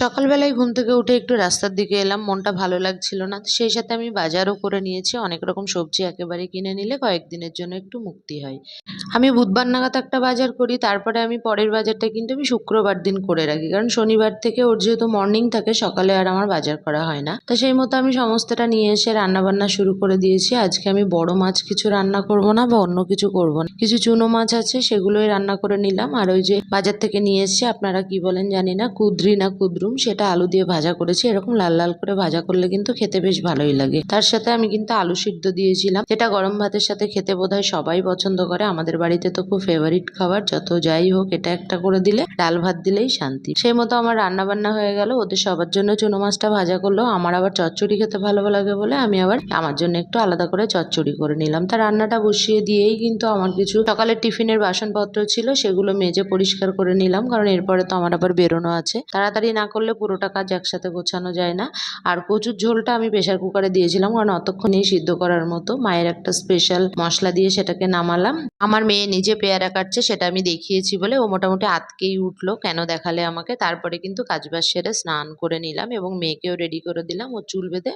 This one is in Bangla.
সকালবেলায় ঘুম থেকে উঠে একটু রাস্তার দিকে এলাম, মনটা ভালো লাগছিল না। সেই সাথে আমি বাজারও করে নিয়েছি, অনেক রকম সবজি একেবারে কিনে নিলে কয়েকদিনের জন্য একটু মুক্তি হয়। আমি বুধবার নাগাদ একটা বাজার করি, তারপরে আমি পরের বাজারটা কিন্তু আমি শুক্রবার দিন করে রাখি, কারণ শনিবার থেকে ওর যেহেতু মর্নিং থাকে, সকালে আর আমার বাজার করা হয় না। তো সেই মতো আমি সমস্তটা নিয়ে এসে রান্না বান্না শুরু করে দিয়েছি। আজকে আমি বড় মাছ কিছু রান্না করব না বা অন্য কিছু করব না। কিছু চুনো মাছ আছে, সেগুলোই রান্না করে নিলাম। আর ওই যে বাজার থেকে নিয়ে এসেছি, আপনারা কি বলেন জানি না, কুদ্রি না কুদ্রুম সেটা আলু দিয়ে ভাজা করেছি। এরকম লাল লাল করে ভাজা করলে কিন্তু খেতে বেশ ভালোই লাগে। তার সাথে আমি কিন্তু আলু সিদ্ধ দিয়েছিলাম। যেটা গরম ভাতের সাথে খেতে বোধহয় সবাই পছন্দ করে। আমাদের বাড়িতে তো খুব ফেভারিট খাবার। যত যাই হোক, এটা একটা করে দিলে ডাল ভাত দিলেই শান্তি। সেই মতো আমার রান্না বান্না হয়ে গেল। ওদের সবার জন্য চুনো মাছটা ভাজা করল। আমার আবার চচ্চড়ি খেতে ভালো লাগে বলে আমি আবার আমার জন্য একটু আলাদা করে চচ্চড়ি করে নিলাম। তা রান্নাটা বসিয়ে দিয়েই কিন্তু আমার কিছু সকালের টিফিনের বাসনপত্র ছিল, সেগুলো মেজে পরিষ্কার করে নিলাম। কারণ এরপরে তো আমার আবার বেরোনো আছে। তাড়াতাড়ি না করলে পুরোটা কাজ একসাথে গোছানো যায় না। আর কচুর ঝোলটা আমি প্রেশার কুকারে দিয়েছিলাম কারণ অতক্ষণেই সিদ্ধ করার মতো। মায়ের একটা স্পেশাল মশলা দিয়ে সেটাকে নামালাম। আমার মেয়ে নিজে পেয়ারা কাটছে, সেটা আমি দেখিয়েছি বলে ও মোটামুটি আতকেই উঠল কেন দেখালে আমাকে। তারপরে কিন্তু কাজবাজ সেরে স্নান করে নিলাম এবং মেয়েকেও রেডি করে দিলাম। ও চুল বেঁধে